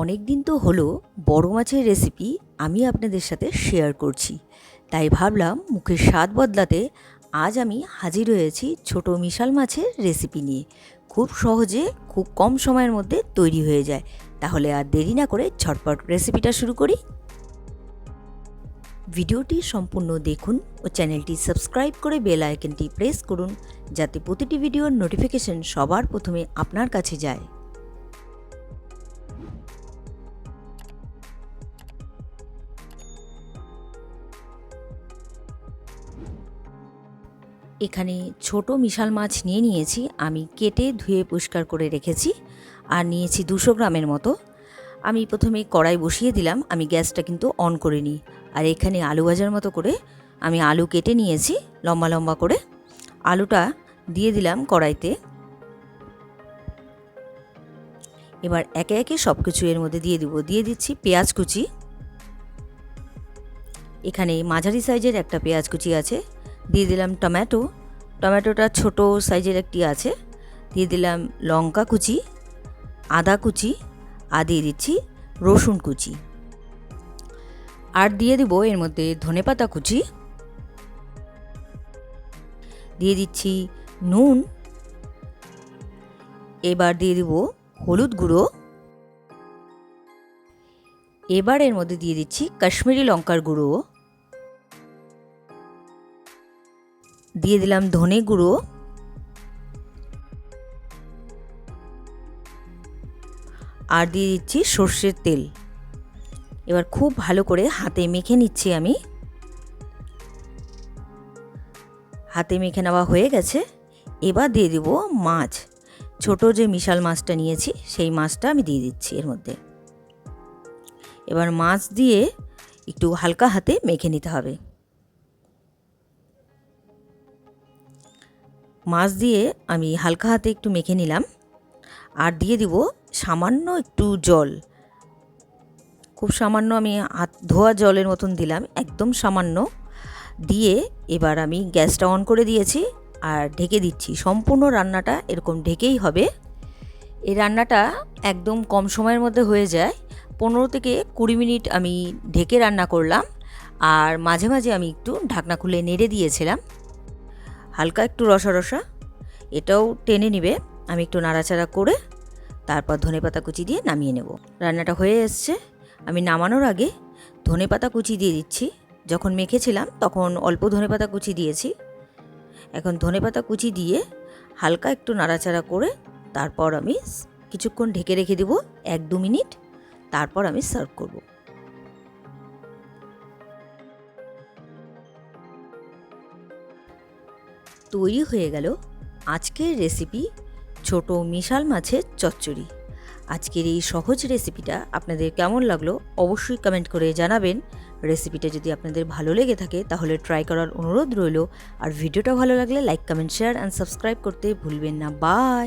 অনেক দিন তো হলো বড় মাছের রেসিপি আমি আপনাদের সাথে শেয়ার করছি। তাই ভাবলাম মুখের স্বাদ বদলাতে আজ আমি হাজির হয়েছি ছোট মিশাল মাছের রেসিপি নিয়ে। খুব সহজে খুব কম সময়ের মধ্যে তৈরি হয়ে যায়। তাহলে আর দেরি না করে ঝটপট রেসিপিটা শুরু করি। ভিডিওটি সম্পূর্ণ দেখুন ও চ্যানেলটি সাবস্ক্রাইব করে বেল আইকনটি প্রেস করুন, যাতে প্রতিটি ভিডিওর নোটিফিকেশন সবার প্রথমে আপনার কাছে যায়। এখানে ছোট মিশাল মাছ নিয়ে নিয়েছি, আমি কেটে ধুয়ে পরিষ্কার করে রেখেছি, আর নিয়েছি দুশো গ্রামের মতো। আমি প্রথমে কড়াই বসিয়ে দিলাম, আমি গ্যাসটা কিন্তু অন করে নিই। আর এখানে আলু ভাজার মতো করে আমি আলু কেটে নিয়েছি, লম্বা লম্বা করে। আলুটা দিয়ে দিলাম কড়াইতে। এবার একে একে সব কিছু এর মধ্যে দিয়ে দিব। দিয়ে দিচ্ছি পেঁয়াজ কুচি। এখানে মাঝারি সাইজের একটা পেঁয়াজ কুচি আছে। দিয়ে দিলাম টমেটো। টমেটোটা ছোট সাইজের একটি আছে। দিয়ে দিলাম লঙ্কা কুচি, আদা কুচি আর দিয়ে দিচ্ছি রসুন কুচি। আর দিয়ে দিব এর মধ্যে ধনেপাতা কুচি। দিয়ে দিচ্ছি নুন। এবার দিয়ে দিব হলুদ গুঁড়ো। এবার এর মধ্যে দিয়ে দিচ্ছি কাশ্মীরি লঙ্কার গুঁড়ো। দিয়ে দিলাম ধনে গুঁড়ো। আর দিয়ে দিচ্ছি সর্ষের তেল। এবার খুব ভালো করে হাতে মেখে নিচ্ছি আমি। হাতে মেখে নেওয়া হয়ে গেছে। এবার দিয়ে দিব মাছ। ছোট যে মিশাল মাছটা নিয়েছি, সেই মাছটা আমি দিয়ে দিচ্ছি এর মধ্যে। এবার মাছ দিয়ে একটু হালকা হাতে মেখে নিতে হবে। মাছ দিয়ে আমি হালকা হাতে একটু মেখে নিলাম আর দিয়ে দিব সামান্য একটু জল। খুব সামান্য আমি হাত, ধোয়া জলের মতন দিলাম, একদম সামান্য। দিয়ে এবার আমি গ্যাসটা অন করে দিয়েছি আর ঢেকে দিচ্ছি। সম্পূর্ণ রান্নাটা এরকম ঢেকেই হবে। এই রান্নাটা একদম কম সময়ের মধ্যে হয়ে যায়। পনেরো থেকে কুড়ি মিনিট আমি ঢেকে রান্না করলাম আর মাঝে মাঝে আমি একটু ঢাকনা খুলে নেড়ে দিয়েছিলাম। হালকা একটু রসা রসা। এটাও টেনে নিবে। আমি একটু নাড়াচাড়া করে তারপর ধনেপাতা কুচি দিয়ে নামিয়ে নেব। রান্নাটা হয়ে এসছে। আমি নামানোর আগে ধনেপাতা কুচি দিয়ে দিচ্ছি। যখন মেখেছিলাম তখন অল্প ধনেপাতা কুচি দিয়েছি। এখন ধনেপাতা কুচি দিয়ে হালকা একটু নাড়াচাড়া করে তারপর আমি কিছুক্ষণ ঢেকে রেখে দেব। এক দু মিনিট। তারপর আমি সার্ভ করব। তৈরি হয়ে গেল আজকের রেসিপি ছোট মিশাল মাছের চচ্চড়ি। আজকের এই সহজ রেসিপিটা আপনাদের কেমন লাগল অবশ্যই কমেন্ট করে জানাবেন। রেসিপিটা যদি আপনাদের ভালো লেগে থাকে তাহলে ট্রাই করার অনুরোধ রইল। আর ভিডিওটা ভালো লাগলে like comment share and subscribe করতে ভুলবেন না। Bye